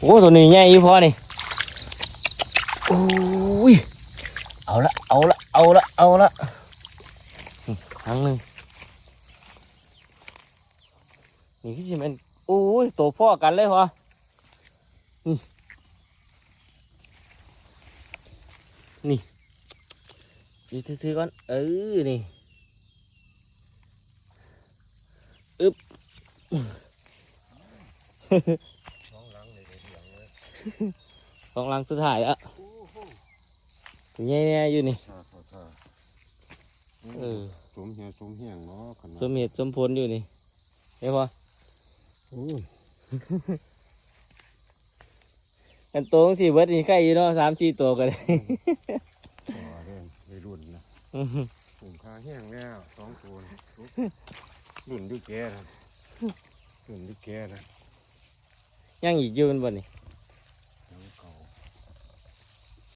โอ้ตัวนี้ใหญ่อยู่พอนี่โอ้ยเอาละเอาละเอาละเอาละอืมครั้งหนึ่งนี่คือสิแมันโอ้ยตัวพ่อกันเลยพอนี่นี่อยู่ซื้อๆก่อนเออนี่อึ๊บ สองหลังสุดท้ายอะแย่ๆอยู่นี่ข้าข้าข้าเออสมเหียสมเหียงเนาะขนาดสมเหตุสมผลอยู่นี่เห็นปะโอ้ยกันตัวสี่เบิร์ดนี่ใกล้อยู่เนาะสามสี่ตัวกันเลยต่อเด่นไปรุ่นนะผมคาแห้งแล้วสองตัวนี่รุ่นด้วยแกนะรุ่นด้วยแกนะยังอีกอยู่เป็นบ่นี่